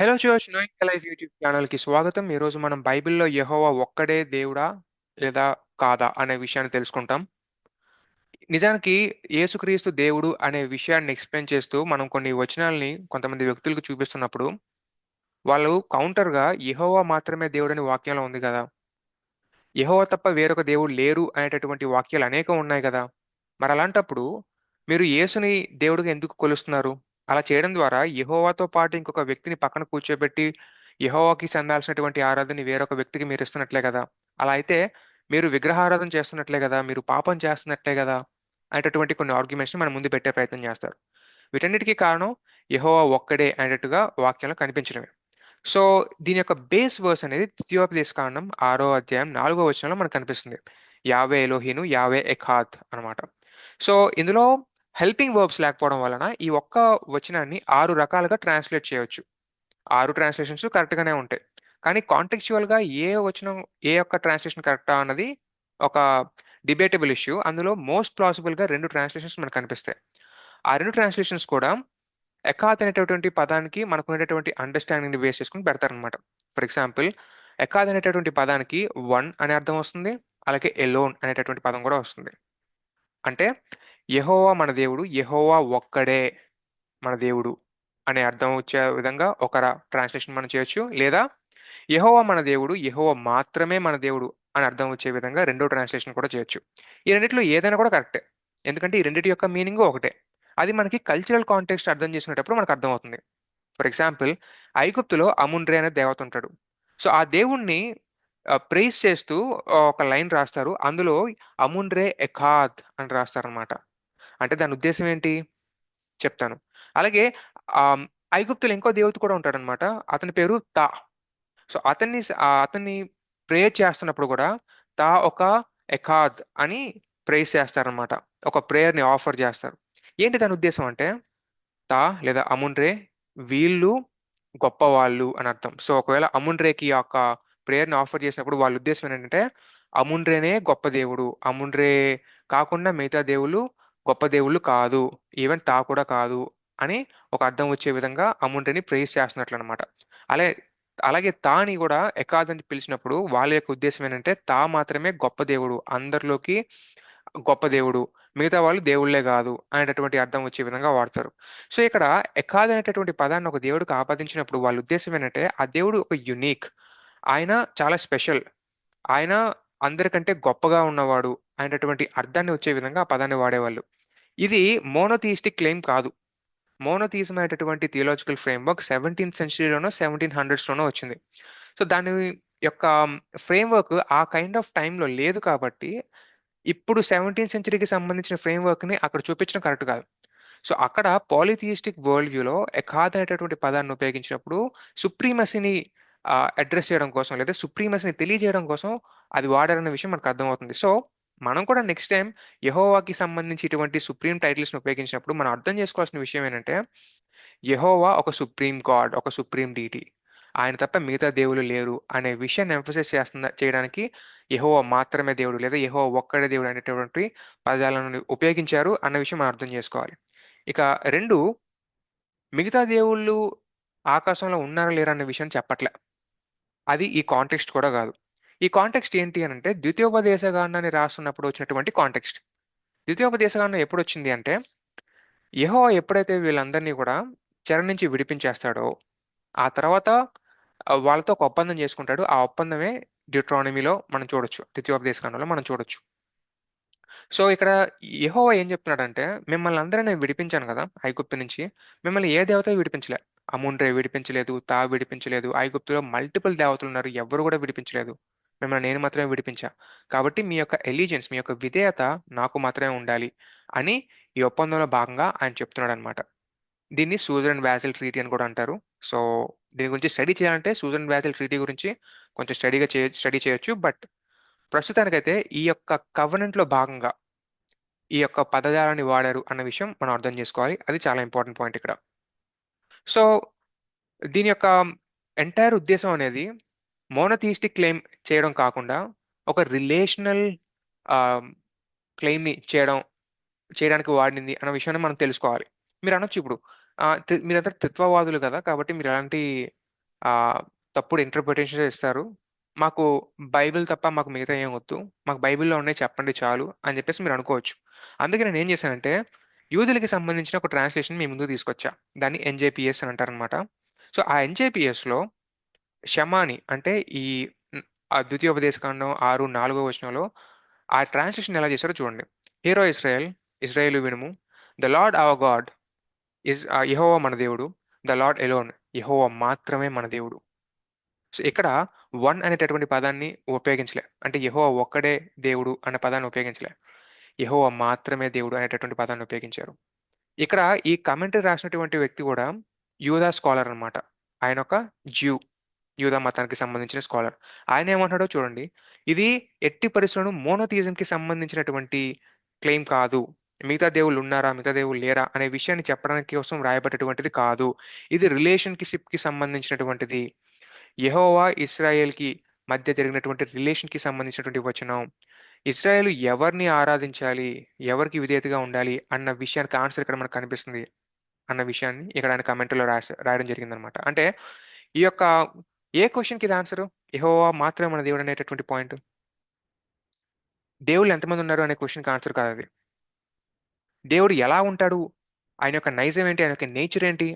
Hello church knowing life YouTube ఛానల్కి స్వాగతం. ఈరోజు మనం బైబిల్లో యహోవా ఒక్కడే దేవుడా లేదా కాదా అనే విషయాన్ని తెలుసుకుంటాం. నిజానికి యేసుక్రీస్తు దేవుడు అనే విషయాన్ని ఎక్స్ప్లెయిన్ చేస్తూ మనం కొన్ని వచనాల్ని కొంతమంది వ్యక్తులకు చూపిస్తున్నప్పుడు వాళ్ళు కౌంటర్గా యహోవా మాత్రమే దేవుడని వాక్యంలో ఉంది కదా. యహోవా తప్ప వేరొక దేవుడు లేరు అనేటటువంటి వాక్యాలు అనేకం ఉన్నాయి కదా. మరి అలాంటప్పుడు మీరు యేసుని దేవుడిగా ఎందుకు కొలుస్తున్నారు? అలా చేయడం ద్వారా యెహోవాతో పాటు ఇంకొక వ్యక్తిని పక్కన కూర్చోబెట్టి యెహోవాకి చెందాల్సినటువంటి ఆరాధన వేరొక వ్యక్తికి మీరు ఇస్తున్నట్లే కదా? అలా అయితే మీరు విగ్రహారాధన చేస్తున్నట్లే కదా? మీరు పాపం చేస్తున్నట్లే కదా? అనేటటువంటి కొన్ని ఆర్గ్యుమెంట్స్ మనం ముందు పెట్టే ప్రయత్నం చేస్తారు. వీటన్నిటికీ కారణం యహోవా ఒక్కడే అనేటట్టుగా వాక్యంలో కనిపించడమే. సో దీని యొక్క బేస్ వర్స్ అనేది ద్వితీయోపదేశ కాండం ఆరో అధ్యాయం నాలుగో వచనంలో మనకు కనిపిస్తుంది. యావే ఎలోహీను యావే ఎఖాత్ అనమాట. సో ఇందులో హెల్పింగ్ వర్బ్స్ లేకపోవడం వలన ఈ ఒక్క వచనాన్ని ఆరు రకాలుగా ట్రాన్స్లేట్ చేయవచ్చు ఆరు ట్రాన్స్లేషన్స్ కరెక్ట్గానే ఉంటాయి. కానీ కాంటెక్చువల్గా ఏ వచనం ఏ ఒక్క ట్రాన్స్లేషన్ కరెక్టా అన్నది ఒక డిబేటబుల్ ఇష్యూ. అందులో మోస్ట్ ప్లాసిబుల్గా రెండు ట్రాన్స్లేషన్స్ మనకు కనిపిస్తాయి. ఆ రెండు ట్రాన్స్లేషన్స్ కూడా ఎకాత్ అనేటటువంటి పదానికి మనకు ఉండేటువంటి అండర్స్టాండింగ్ బేస్ చేసుకుని పెడతారనమాట. ఫర్ ఎగ్జాంపుల్ ఎకాద్ అనేటటువంటి పదానికి వన్ అనే అర్థం వస్తుంది. అలాగే ఎలోన్ అనేటటువంటి పదం కూడా వస్తుంది. అంటే యహోవా మన దేవుడు యహోవా ఒక్కడే మన దేవుడు అనే అర్థం వచ్చే విధంగా ఒక ట్రాన్స్లేషన్ మనం చేయొచ్చు. లేదా యహోవా మన దేవుడు యహోవా మాత్రమే మన దేవుడు అని అర్థం వచ్చే విధంగా రెండో ట్రాన్స్లేషన్ కూడా చేయొచ్చు. ఈ రెండిట్లో ఏదైనా కూడా కరెక్టే ఎందుకంటే ఈ రెండింటి యొక్క మీనింగ్ ఒకటే. అది మనకి కల్చరల్ కాంటెక్స్ట్ అర్థం చేసుకునేటప్పుడు మనకు అర్థమవుతుంది. ఫర్ ఎగ్జాంపుల్ ఐగుప్తులో అముండ్రే అనే దేవత ఉంటాడు. సో ఆ దేవుణ్ణి ప్రేస్ చేస్తూ ఒక లైన్ రాస్తారు. అందులో అముండ్రే ఎఖాద్ అని రాస్తారనమాట అంటే దాని ఉద్దేశం ఏంటి? చెప్తాను. అలాగే ఐగుప్తులు ఇంకో దేవత కూడా ఉంటాడనమాట. అతని పేరు తా. సో అతన్ని అతన్ని ప్రేయర్ చేస్తున్నప్పుడు కూడా తా ఒక ఎకాద్ అని ప్రేస్ చేస్తారనమాట. ఒక ప్రేయర్ని ఆఫర్ చేస్తారు. ఏంటి దాని ఉద్దేశం అంటే తా లేదా అమున్రే వీళ్ళు గొప్పవాళ్ళు అని అర్థం. సో ఒకవేళ అమున్రేకి యొక్క ప్రేయర్ని ఆఫర్ చేసినప్పుడు వాళ్ళ ఉద్దేశం ఏంటంటే అమున్రేనే గొప్ప దేవుడు. అమున్రే కాకుండా మిగతా దేవుళ్ళు గొప్ప దేవుళ్ళు కాదు. ఈవెన్ తా కూడా కాదు అని ఒక అర్థం వచ్చే విధంగా అమ్ముంటిని ప్రేస్ చేస్తున్నట్లు అనమాట అలాగే అలాగే తాని కూడా ఎకాదని పిలిచినప్పుడు వాళ్ళ యొక్క ఉద్దేశం ఏంటంటే తా మాత్రమే గొప్ప దేవుడు అందరిలోకి గొప్ప దేవుడు మిగతా వాళ్ళు దేవుళ్ళే కాదు అనేటటువంటి అర్థం వచ్చే విధంగా వాడతారు. సో ఇక్కడ ఎకాద్ అనేటటువంటి పదాన్ని ఒక దేవుడికి ఆపాదించినప్పుడు వాళ్ళ ఉద్దేశం ఏంటంటే ఆ దేవుడు ఒక యునీక్ ఆయన చాలా స్పెషల్ ఆయన అందరికంటే గొప్పగా ఉన్నవాడు అనేటటువంటి అర్థాన్ని వచ్చే విధంగా ఆ పదాన్ని వాడేవాళ్ళు. ఇది మోనోథీస్టిక్ క్లెయిమ్ కాదు. మోనోథీజం అనేటటువంటి థియలాజికల్ ఫ్రేమ్వర్క్ సెవెంటీన్త్ సెంచరీలోనో సెవెంటీన్ హండ్రెడ్స్లోనో వచ్చింది. సో దాని యొక్క ఫ్రేమ్వర్క్ ఆ కైండ్ ఆఫ్ టైంలో లేదు కాబట్టి ఇప్పుడు సెవెంటీన్త్ సెంచరీకి సంబంధించిన ఫ్రేమ్వర్క్ని అక్కడ చూపించడం కరెక్ట్ కాదు. సో అక్కడ పాలిథియిస్టిక్ వరల్డ్ వ్యూలో ఎకాద్ అనేటటువంటి పదాన్ని ఉపయోగించినప్పుడు సుప్రీమసీని అడ్రస్ చేయడం కోసం లేదా సుప్రీమసీని తెలియజేయడం కోసం అది వాడారన్న విషయం మనకు అర్థమవుతుంది. సో మనం కూడా నెక్స్ట్ టైం యహోవాకి సంబంధించి ఇటువంటి సుప్రీం టైటిల్స్ని ఉపయోగించినప్పుడు మనం అర్థం చేసుకోవాల్సిన విషయం ఏంటంటే యహోవా ఒక సుప్రీం గాడ్ ఒక సుప్రీం డీటీ. ఆయన తప్ప మిగతా దేవులు లేరు అనే విషయాన్ని ఎంఫసైజ్ చేస్తున్న చేయడానికి యహోవా మాత్రమే దేవుడు లేదా యహోవా ఒక్కడే దేవుడు అనేటటువంటి పదాలను ఉపయోగించారు అన్న విషయం మనం అర్థం చేసుకోవాలి. ఇక రెండు మిగతా దేవుళ్ళు ఆకాశంలో ఉన్నారా లేరా అనే విషయం చెప్పట్లే. అది ఈ కాంటెక్స్ట్ కూడా కాదు. ఈ కాంటెక్స్ట్ ఏంటి అని అంటే ద్వితీయోపదేశగాన్ని రాస్తున్నప్పుడు వచ్చినటువంటి కాంటెక్స్ట్ ద్వితీయోపదేశగానం ఎప్పుడు వచ్చింది అంటే యహో ఎప్పుడైతే వీళ్ళందరినీ కూడా చెర నుంచి విడిపించేస్తాడో ఆ తర్వాత వాళ్ళతో ఒక ఒప్పందం చేసుకుంటాడు. ఆ ఒప్పందమే డ్యూట్రానమీలో మనం చూడొచ్చు. ద్వితీయోపదేశకాండంలో మనం చూడొచ్చు. సో ఇక్కడ యహో ఏం చెప్తున్నాడంటే మిమ్మల్ని అందరూ నేను విడిపించాను కదా ఐగుప్తు నుంచి. మిమ్మల్ని ఏ దేవత విడిపించలే? అముండ్రే విడిపించలేదు తా విడిపించలేదు. ఐగుప్తులో మల్టిపుల్ దేవతలు ఉన్నారు. ఎవరు కూడా విడిపించలేదు. మిమ్మల్ని నేను మాత్రమే విడిపించా. కాబట్టి మీ యొక్క ఎలిజెన్స్ మీ యొక్క విధేయత నాకు మాత్రమే ఉండాలి అని ఈ ఒప్పందంలో భాగంగా ఆయన చెప్తున్నాడు అనమాట దీన్ని సూజన్ వ్యాసిల్ ట్రీటీ అని కూడా అంటారు. సో దీని గురించి స్టడీ చేయాలంటే సూజన్ వ్యాసిల్ ట్రీటీ గురించి కొంచెం స్టడీగా చేయ స్టడీ చేయొచ్చు. బట్ ప్రస్తుతానికైతే ఈ యొక్క కవర్నెంట్లో భాగంగా ఈ యొక్క పదజాలాన్ని వాడారు అన్న విషయం మనం అర్థం చేసుకోవాలి. అది చాలా ఇంపార్టెంట్ పాయింట్ ఇక్కడ. సో దీని యొక్క ఎంటైర్ ఉద్దేశం అనేది మోనథీస్టిక్ క్లెయిమ్ చేయడం కాకుండా ఒక రిలేషనల్ క్లెయిమ్ని చేయడం చేయడానికి వాడింది అన్న విషయాన్ని మనం తెలుసుకోవాలి మీరు అనొచ్చు ఇప్పుడు మీరంతా తత్వవాదులు కదా కాబట్టి మీరు ఎలాంటి తప్పుడు ఇంటర్ప్రిటేషన్ ఇస్తారు. మాకు బైబిల్ తప్ప మాకు మిగతా ఏం వద్దు. మాకు బైబిల్‌లో ఉన్నాయి చెప్పండి చాలు అని చెప్పేసి మీరు అనుకోవచ్చు అందుకే నేను ఏం చేశానంటే, యూదులకి సంబంధించిన ఒక ట్రాన్స్‌లేషన్ మీ ముందు తీసుకొచ్చా. దాన్ని ఎన్‌జేపీఎస్ అని అంటారనమాట. సో, ఆ ఎన్‌జేపీఎస్‌లో షమాని అంటే ఈ హ్మ్, ఆ ద్వితీయోపదేశకాండం 6, 4 వచనంలో ఆ ట్రాన్స్‌లేషన్ ఎలా చేశారో చూడండి. హీరో ఇశ్రాయేల్, ఇశ్రాయేలు వినుము. The Lord our God is ah, మన దేవుడు. ద లార్డ్ ఎలోన్ యహోవా మాత్రమే మన దేవుడు. సో, ఇక్కడ వన్ అనేటటువంటి పదాన్ని ఉపయోగించలే. అంటే యెహోవా ఒక్కడే దేవుడు అన్న పదాన్ని ఉపయోగించలే. యెహోవా మాత్రమే దేవుడు అనేటటువంటి పదాన్ని ఉపయోగించారు. ఇక్కడ ఈ కమెంటరీ రాసినటువంటి వ్యక్తి కూడా యూదా స్కాలర్ అన్నమాట. ఆయనొక జ్యూ. యూదా మతానికి సంబంధించిన స్కాలర్. ఆయన ఏమంటాడో చూడండి. ఇది ఎట్టి పరిశ్రమను మోనోథిజంకి సంబంధించినటువంటి క్లెయిమ్ కాదు. మిగతా దేవుళ్ళు ఉన్నారా? మిగతా దేవుళ్ళు లేరా? అనే విషయాన్ని చెప్పడానికి కోసం రాయబడేటువంటిది కాదు. ఇది రిలేషన్‌షిప్‌కి సంబంధించినటువంటిది. యెహోవా, ఇస్రాయేల్కి మధ్య జరిగినటువంటి రిలేషన్‌కి సంబంధించినటువంటి వచనం. ఇస్రాయేల్ ఎవరిని ఆరాధించాలి? ఎవరికి విధేయతగా ఉండాలి? అన్న విషయానికి ఆన్సర్ ఇక్కడ మనకు కనిపిస్తుంది. అన్న విషయాన్ని ఇక్కడ ఆయన కమెంట్లో రాసా రాయడం జరిగిందనమాట. అంటే ఈ యొక్క ఏ క్వశ్చన్కి ఇది ఆన్సరు? యహోవా మాత్రమే మన దేవుడు అనేటటువంటి పాయింట్. దేవుళ్ళు ఎంతమంది ఉన్నారు అనే క్వశ్చన్కి ఆన్సర్ కాదది. దేవుడు ఎలా ఉంటాడు? ఆయన యొక్క నైజం ఏంటి? ఆయన యొక్క నేచర్ ఏంటి?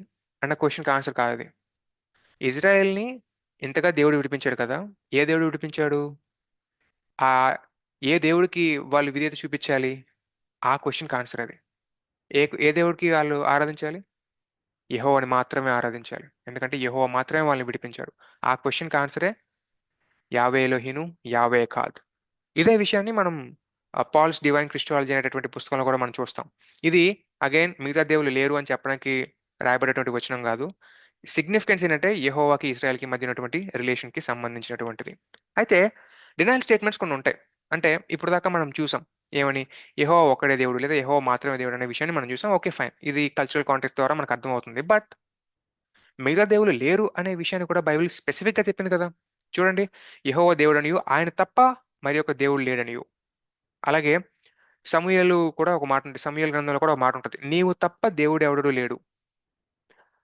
అన్న క్వశ్చన్కి ఆన్సర్ కాదది. ఇజ్రాయెల్‌ని ఇంతగా దేవుడు విడిపించాడు కదా! ఏ దేవుడు విడిపించాడు? ఆ ఏ దేవుడికి వాళ్ళు విధేయత చూపించాలి? ఆ క్వశ్చన్కి ఆన్సర్ అది. ఏ ఏ దేవుడికి వాళ్ళు ఆరాధించాలి? యెహోవాని మాత్రమే ఆరాధించాలి. ఎందుకంటే యహోవా మాత్రమే వాళ్ళని విడిపించాడు. ఆ క్వశ్చన్కి ఆన్సరే యావే లోహిను యావే కాదు ఇదే విషయాన్ని మనం పాల్స్ డివైన్ క్రిస్టాలజీ అనేటటువంటి పుస్తకంలో కూడా మనం చూస్తాం. ఇది అగైన్ మిగతా దేవుళ్ళు లేరు అని చెప్పడానికి రాయబడేటువంటి వచనం కాదు సిగ్నిఫికెన్స్ ఏంటంటే యెహోవాకి, ఇస్రాయల్కి మధ్య ఉన్నటువంటి రిలేషన్‌కి సంబంధించినటువంటిది. అయితే డినైల్ స్టేట్మెంట్స్ కొన్ని ఉంటాయి. అంటే ఇప్పుడు దాకా మనం చూసాం. ఏమని? యహో ఒక్కడే దేవుడు లేదా యహో మాత్రమే దేవుడు అనే విషయాన్ని మనం చూసాం. Okay fine. ఇది కల్చరల్ కాంటెక్ట్ ద్వారా మనకు అర్థమవుతుంది. బట్ మిగతా దేవుడు లేరు అనే విషయాన్ని కూడా బైబిల్ స్పెసిఫిక్‌గా చెప్పింది కదా! చూడండి. యెహోవా దేవుడనియు, ఆయన తప్ప మరి ఒక దేవుడు లేడనియు. అలాగే సమూయలు కూడా ఒక మాట ఉంటుంది సమూయేలు గ్రంథంలో కూడా ఒక మాట ఉంటుంది నీవు తప్ప దేవుడు ఎవడడు లేడు.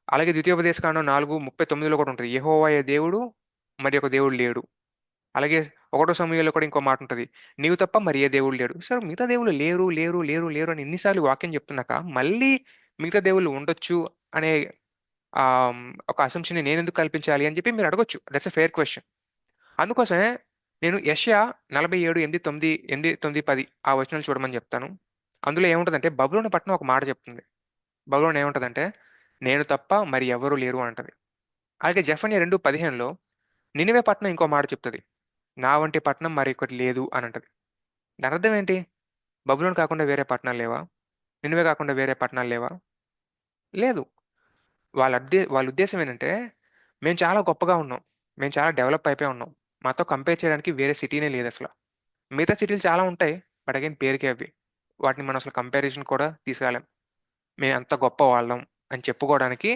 అలాగే ద్వితీయోపదేశ కాండం నాలుగు ముప్పై తొమ్మిదిలో కూడా ఉంటుంది యెహోవాయే దేవుడు, మరి ఒక దేవుడు లేడు. అలాగే ఒకటో సమయంలో కూడా ఇంకో మాట ఉంటుంది నీవు తప్ప మరి ఏ దేవుడు లేడు. సార్ మిగతా దేవుళ్ళు లేరు, లేరు, లేరు, లేరు అని ఎన్నిసార్లు వాక్యం చెప్తున్నాక, మళ్ళీ మిగతా దేవుళ్ళు ఉండొచ్చు అనే ఒక అసంప్షన్ నేను ఎందుకు కల్పించాలి అని చెప్పి మీరు అడగొచ్చు. దట్స్ అ ఫెయిర్ క్వశ్చన్ అందుకోసమే నేను యష్యా నలభై ఏడు ఎనిమిది తొమ్మిది ఎనిమిది తొమ్మిది పది ఆ వచనాలు చూడమని చెప్తాను. అందులో ఏముంటుందంటే బబులోని పట్టణం ఒక మాట చెప్తుంది. బబులోని ఏముంటుందంటే నేను తప్ప మరి ఎవరు లేరు అంటది. అలాగే జెఫన్యా 2:15లో నినివే పట్టణం ఇంకో మాట చెప్తుంది నా వంటి పట్టణం మరొకటి లేదు అనంటది. దాని అర్థం ఏంటి? బబులోన్ కాకుండా వేరే పట్టణాలు లేవా? నినివే కాకుండా వేరే పట్టణాలు లేవా? లేదు. వాళ్ళ అద్దే వాళ్ళ ఉద్దేశం ఏంటంటే, మేము చాలా గొప్పగా ఉన్నాం. మేము చాలా డెవలప్ అయిపోయి ఉన్నాం. మాతో కంపేర్ చేయడానికి వేరే సిటీనే లేదు అసలు మిగతా సిటీలు చాలా ఉంటాయి. బట్ అగైన్ పేరుకే అవి. వాటిని మనం అసలు కంపారిజన్ కూడా తీసుకురాలేం. మేము అంత గొప్ప వాళ్ళం అని చెప్పుకోవడానికి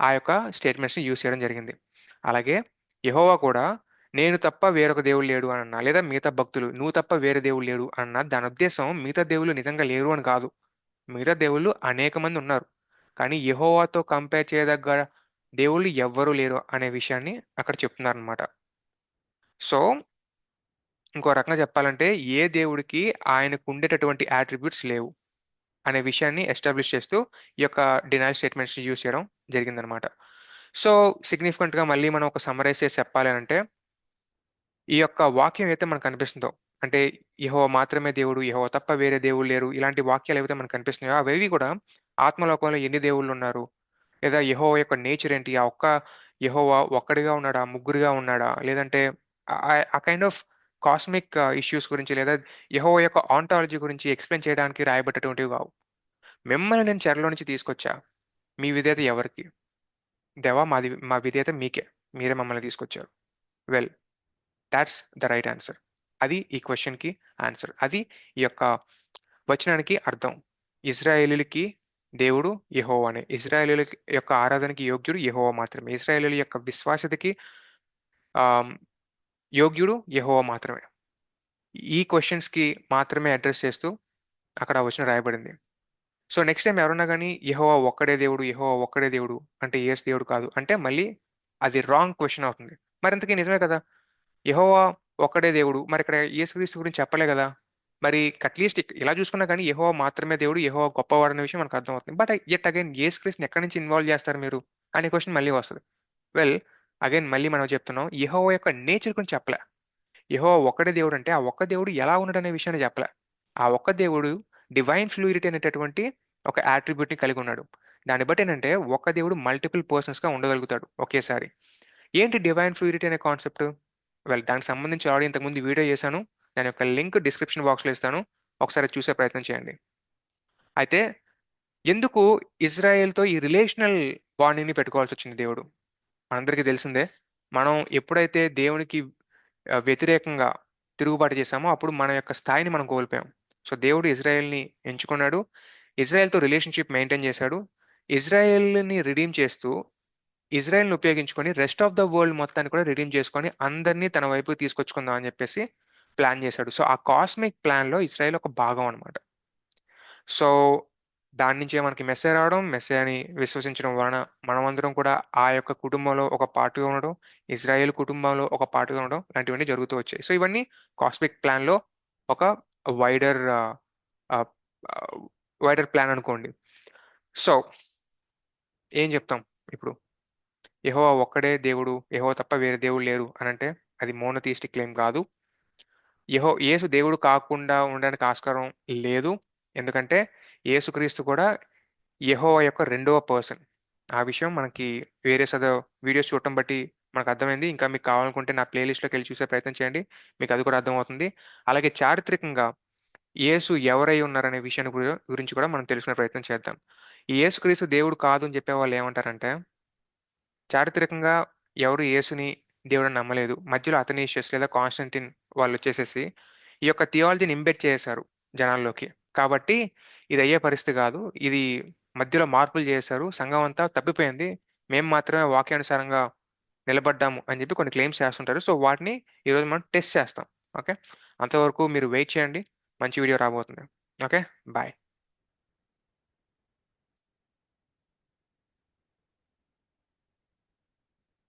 ఆ యొక్క స్టేట్మెంట్స్‌ని యూజ్ చేయడం జరిగింది. అలాగే యహోవా కూడా నేను తప్ప వేరొక దేవుడు లేడు అన్నా లేదా మిగతా భక్తులు నువ్వు తప్ప వేరే దేవుడు లేడు అన్నా దాని ఉద్దేశం మిగతా దేవుళ్ళు నిజంగా లేరు అని కాదు. మిగతా దేవుళ్ళు అనేక మంది ఉన్నారు. కానీ యహోవాతో కంపేర్ చేయదగ్గ దేవుళ్ళు ఎవ్వరు లేరు అనే విషయాన్ని అక్కడ చెప్తున్నారనమాట. సో ఇంకో రకంగా చెప్పాలంటే ఏ దేవుడికి ఆయనకు ఉండేటటువంటి యాట్రిబ్యూట్స్ లేవు. అనే విషయాన్ని ఎస్టాబ్లిష్ చేస్తూ ఈ యొక్క డినైల్ స్టేట్మెంట్స్‌ని యూజ్ చేయడం జరిగిందనమాట. సో, సిగ్నిఫికెంట్‌గా మళ్ళీ మనం ఒక సమ్మరైజ్ చేసి చెప్పాలి అంటే ఈ యొక్క వాక్యం అయితే మనకు కనిపిస్తుందో, అంటే యహో మాత్రమే దేవుడు, యహో తప్ప వేరే దేవుడు లేరు. ఇలాంటి వాక్యాలు ఏవైతే మనకు కనిపిస్తున్నాయో అవేవి కూడా ఆత్మలోకంలో ఎన్ని దేవుళ్ళు ఉన్నారు లేదా యహో యొక్క నేచర్ ఏంటి? ఆ ఒక్క యెహోవా ఒక్కడిగా ఉన్నాడా? ముగ్గురుగా ఉన్నాడా? లేదంటే ఆ కైండ్ ఆఫ్ కాస్మిక్ ఇష్యూస్ గురించి లేదా యహో యొక్క ఆంటాలజీ గురించి ఎక్స్‌ప్లెయిన్ చేయడానికి రాయబడ్డటువంటివి కావు. మిమ్మల్ని నేను చెరలో నుంచి తీసుకొచ్చా. మీ విధేయత ఎవరికి? దేవా మాది మా విధేయత మీకే. మీరే మమ్మల్ని తీసుకొచ్చారు. Well that's the right answer. అది ఈ క్వశ్చన్కి ఆన్సర్. అది ఈ యొక్క వచనానికి అర్థం. ఇజ్రాయేలీలకి దేవుడు యెహోవానే. ఇజ్రాయేలీల యొక్క ఆరాధనకి యోగ్యుడు యహో మాత్రమే. ఇజ్రాయేలీల యొక్క విశ్వాసతకి యోగ్యుడు యహో మాత్రమే. ఈ క్వశ్చన్స్కి మాత్రమే అడ్రస్ చేస్తూ అక్కడ వచ్చిన రాయబడింది. సో, నెక్స్ట్ టైం ఎవరన్నా కానీ యెహోవా ఒక్కడే దేవుడు, యహోవా ఒక్కడే దేవుడు అంటే ఏస్ దేవుడు కాదు. అంటే మళ్ళీ అది రాంగ్ క్వశ్చన్ అవుతుంది మరింతకీ నిజమే కదా యెహోవా ఒక్కడే దేవుడు. మరి ఇక్కడ యేసుక్రీస్తు గురించి చెప్పలే కదా. మరి అట్లీస్ట్ ఇలా చూసుకున్నా కానీ యహోవా మాత్రమే దేవుడు యహోవా గొప్పవాడు అనే విషయం మనకు అర్థమవుతుంది బట్ ఎట్ అగైన్ యేసుక్రీస్తుని ఎక్కడి నుంచి ఇన్వాల్వ్ చేస్తారు మీరు అనే క్వశ్చన్ మళ్ళీ వస్తుంది. వెల్ అగైన్ మళ్ళీ మనం చెప్తున్నాం యెహోవా యొక్క నేచర్ గురించి చెప్పలే. యహోవా ఒక్కడే దేవుడు అంటే ఆ ఒక్క దేవుడు ఎలా ఉన్నాడు అనే విషయాన్ని చెప్పలే. ఆ ఒక్క దేవుడు డివైన్ ఫ్లూయిడిటీ అనేటటువంటి ఒక యాట్రిబ్యూట్ని కలిగి ఉన్నాడు. దాన్ని బట్టి ఏంటంటే ఒక దేవుడు మల్టిపుల్ పర్సన్స్గా ఉండగలుగుతాడు ఒకేసారి. ఏంటి డివైన్ ఫ్లూయిడిటీ అనే కాన్సెప్ట్ వెల్ దానికి సంబంధించి ఆల్రెడీ ఇంతకుముందు వీడియో చేశాను. దాని యొక్క లింక్ డిస్క్రిప్షన్ బాక్స్లో ఇస్తాను. ఒకసారి చూసే ప్రయత్నం చేయండి. అయితే ఎందుకు ఇజ్రాయెల్తో ఈ రిలేషనల్ బాండింగ్ని పెట్టుకోవాల్సి వచ్చింది దేవుడు? మనందరికీ తెలిసిందే మనం ఎప్పుడైతే దేవునికి వ్యతిరేకంగా తిరుగుబాటు చేశామో అప్పుడు మన యొక్క స్థాయిని మనం కోల్పోయాం. సో దేవుడు ఇజ్రాయెల్ని ఎంచుకున్నాడు. ఇజ్రాయెల్తో రిలేషన్షిప్ మెయింటైన్ చేశాడు. ఇజ్రాయెల్ని రిడీమ్ చేస్తూ ఇజ్రాయెల్ని ఉపయోగించుకొని రెస్ట్ ఆఫ్ ద వరల్డ్ మొత్తాన్ని కూడా రిడీమ్ చేసుకొని అందరినీ తన వైపు తీసుకొచ్చుకుందాం అని చెప్పేసి ప్లాన్ చేశాడు. సో ఆ కాస్మిక్ ప్లాన్లో ఇజ్రాయెల్ ఒక భాగం అనమాట సో దాని నుంచే మనకి మెసేజ్ రావడం మెసేజ్ని విశ్వసించడం వలన మనమందరం కూడా ఆ యొక్క కుటుంబంలో ఒక పార్ట్గా ఉండడం ఇజ్రాయెల్ కుటుంబంలో ఒక పార్ట్గా ఉండడం లాంటివన్నీ జరుగుతూ వచ్చాయి. సో ఇవన్నీ కాస్మిక్ ప్లాన్లో ఒక వైడర్ వైడర్ ప్లాన్ అనుకోండి. సో ఏం చెప్తాం ఇప్పుడు? యహోవా ఒక్కడే దేవుడు యహో తప్ప వేరే దేవుడు లేరు అని అంటే అది మోనోథియిస్టిక్ క్లెయిమ్ కాదు. యహో యేసు దేవుడు కాకుండా ఉండడానికి ఆస్కారం లేదు. ఎందుకంటే యేసుక్రీస్తు కూడా యహోవా యొక్క రెండవ పర్సన్. ఆ విషయం మనకి వేరే సద వీడియోస్ చూడటం బట్టి మనకు అర్థమైంది. ఇంకా మీకు కావాలనుకుంటే నా ప్లేలిస్ట్లోకి వెళ్ళి చూసే ప్రయత్నం చేయండి. మీకు అది కూడా అర్థమవుతుంది. అలాగే చారిత్రకంగా యేసు ఎవరై ఉన్నారనే విషయాన్ని గురించి కూడా మనం తెలుసుకునే ప్రయత్నం చేద్దాం. ఈ యేసుక్రీస్తు దేవుడు కాదు అని చెప్పే వాళ్ళు ఏమంటారంటే చారిత్రకంగా ఎవరు యేసుని దేవుడని నమ్మలేదు. మధ్యలో అతనీషియస్ లేదా కాన్స్టంటిన్ వాళ్ళు వచ్చేసేసి ఈ యొక్క థియాలజీని ఇంబెట్ చేశారు జనాల్లోకి. కాబట్టి ఇది అయ్యే పరిస్థితి కాదు. ఇది మధ్యలో మార్పులు చేశారు. సంఘం అంతా తప్పిపోయింది. మేము మాత్రమే వాక్యానుసారంగా నిలబడ్డాము అని చెప్పి కొన్ని క్లెయిమ్స్ చేస్తుంటారు. సో వాటిని ఈరోజు మనం టెస్ట్ చేస్తాం. ఓకే? అంతవరకు మీరు వెయిట్ చేయండి. మంచి వీడియో రాబోతుంది. ఓకే? బాయ్.